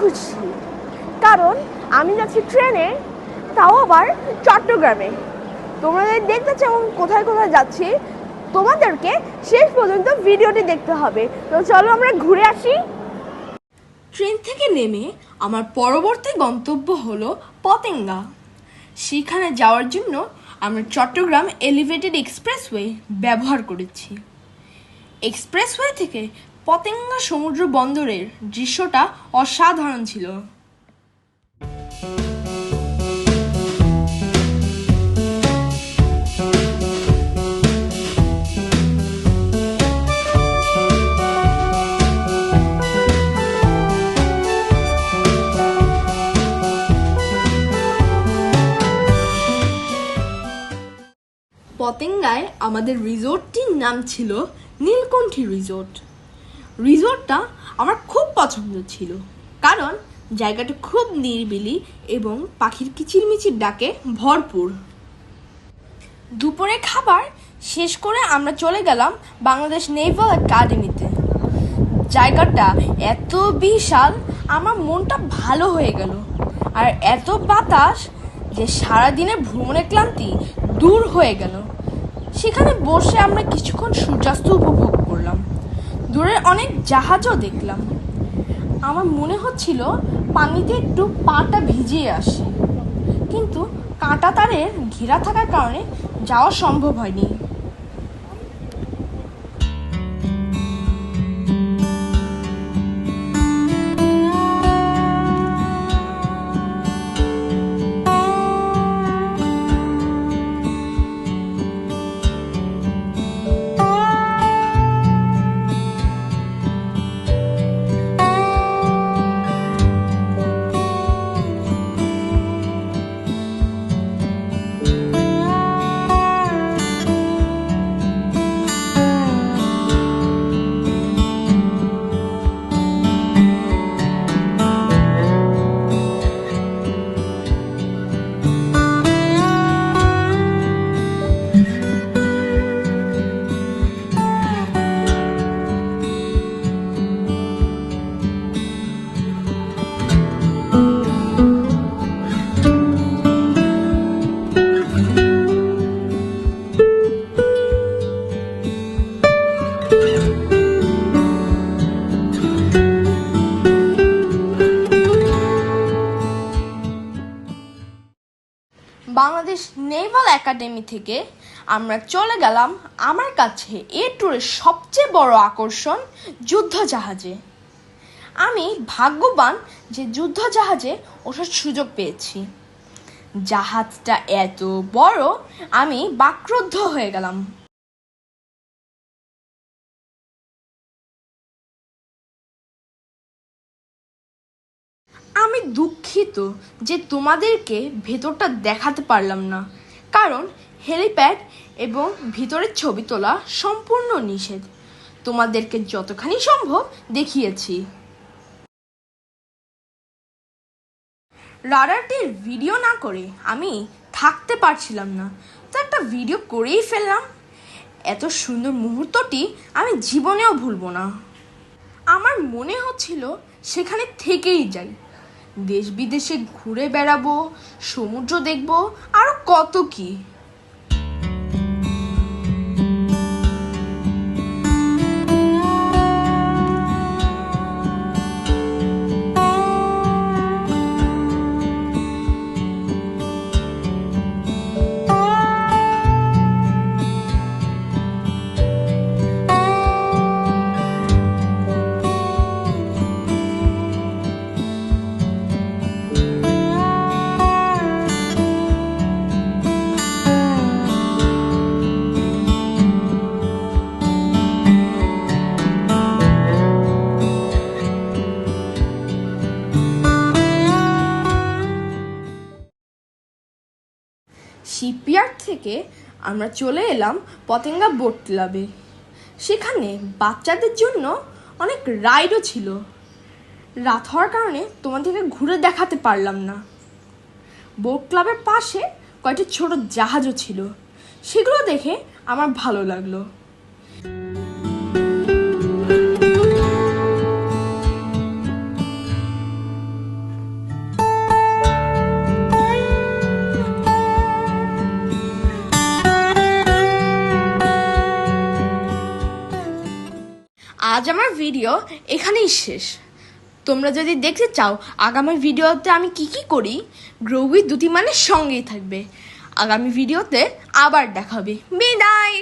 খুশি। কারণ আমি যাচ্ছি ট্রেনে, তাও আবার চট্টগ্রামে। যদি দেখতে চাও কোথায় কোথায় যাচ্ছি, তোমাদেরকে শেষ পর্যন্ত ভিডিওটি দেখতে হবে। তো চলো আমরা ঘুরে আসি। ট্রেন থেকে নেমে আমার পরবর্তী গন্তব্য হলো পতেঙ্গা। সেখানে যাওয়ার জন্য আমরা চট্টগ্রাম এলিভেটেড এক্সপ্রেসওয়ে ব্যবহার করেছি। এক্সপ্রেসওয়ে থেকে পতেঙ্গা সমুদ্র বন্দরের দৃশ্যটা অসাধারণ ছিল। পতেঙ্গায় আমাদের রিসোর্টটির নাম ছিল নীলকণ্ঠী রিসোর্ট রিসোর্টটা আমার খুব পছন্দ ছিল। কারণ জায়গাটা খুব নিরিবিলি এবং পাখির কিচিরমিচির ডাকে ভরপুর। দুপুরে খাবার শেষ করে আমরা চলে গেলাম বাংলাদেশ নেভাল একাডেমিতে। জায়গাটা এত বিশাল, আমার মনটা ভালো হয়ে গেল। আর এত বাতাস যে সারাদিনের ভ্রমণের ক্লান্তি দূর হয়ে গেল। সেখানে বসে আমরা কিছুক্ষণ জাহাজও দেখলাম। আমার মনে হচ্ছিল পানিতে একটু পাটা ভিজিয়ে আসে। কিন্তু কাঁটা তারের ঘেরা থাকার কারণে যাওয়া সম্ভব হয়নি। বাংলাদেশ নেভাল একাডেমি থেকে আমরা চলে গেলাম আমার কাছে এ ট্যুরের সবচেয়ে বড় আকর্ষণ যুদ্ধ জাহাজে আমি ভাগ্যবান যে যুদ্ধ জাহাজে ওঠার সুযোগ পেয়েছি। জাহাজটা এত বড়, আমি বাক্রুদ্ধ হয়ে গেলাম। আমি দুঃখিত যে তোমাদেরকে ভেতরটা দেখাতে পারলাম না। কারণ হেলিপ্যাড এবং ভিতরের ছবি তোলা সম্পূর্ণ নিষেধ। তোমাদেরকে যতখানি সম্ভব দেখিয়েছি। রাডারটির ভিডিও না করে আমি থাকতে পারছিলাম না। তো একটা ভিডিও করেই ফেললাম। এত সুন্দর মুহূর্তটি আমি জীবনেও ভুলবো না। আমার মনে হচ্ছিল সেখানে থেকেই যাই। দেশ বিদেশে ঘুরে বেড়াবো সমুদ্র দেখব আরও কত কি? শিপইয়ার্ড থেকে আমরা চলে এলাম পতেঙ্গা বোট ক্লাবে। সেখানে বাচ্চাদের জন্য অনেক রাইডও ছিল। রাত হওয়ার কারণে তোমাদেরকে ঘুরে দেখাতে পারলাম না। বোট ক্লাবের পাশে কয়েকটি ছোট জাহাজও ছিল। সেগুলো দেখে আমার ভালো লাগল। আজ আমার ভিডিও এখানেই শেষ। তোমরা যদি দেখতে চাও, আগামী ভিডিওতে আমি কি কি করি গ্রোউই দুটি মানে সঙ্গেই থাকবে। আগামী ভিডিওতে আবার দেখাবে বিদায়!